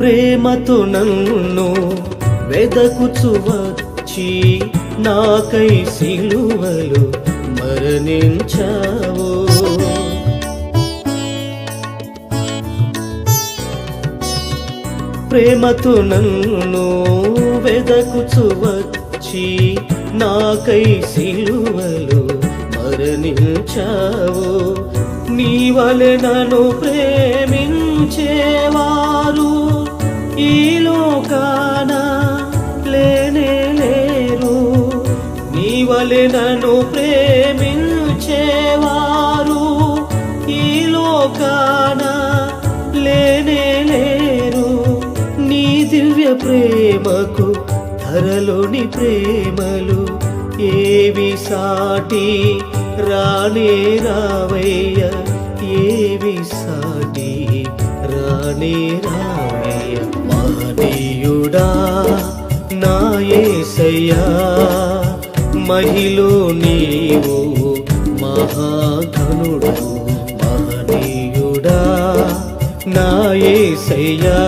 ప్రేమతో నన్ను వెదకుచు వచ్చి నాకై సిలువలు మరణించావు. ప్రేమతో నన్ను వెదకుచు వచ్చి నాకై సిలువలు మరణించావు. నీ వలె నన్ను ప్రేమించ ఈ లోకాన లేనే లేరు. నీ వలె నన్ను ప్రేమించేవారు. ఈ లోకాన లేనే లేరు. నీ దివ్య ప్రేమకు ధరలోని ప్రేమలు ఏవి సాటి? రానే రావయ్య ఏవి సాటి? రానే రా మహనీయుడా నా ఏసయ్యా మహిలో నీవు మహాఘనుడు మహనీయుడా నా ఏసయ్యా.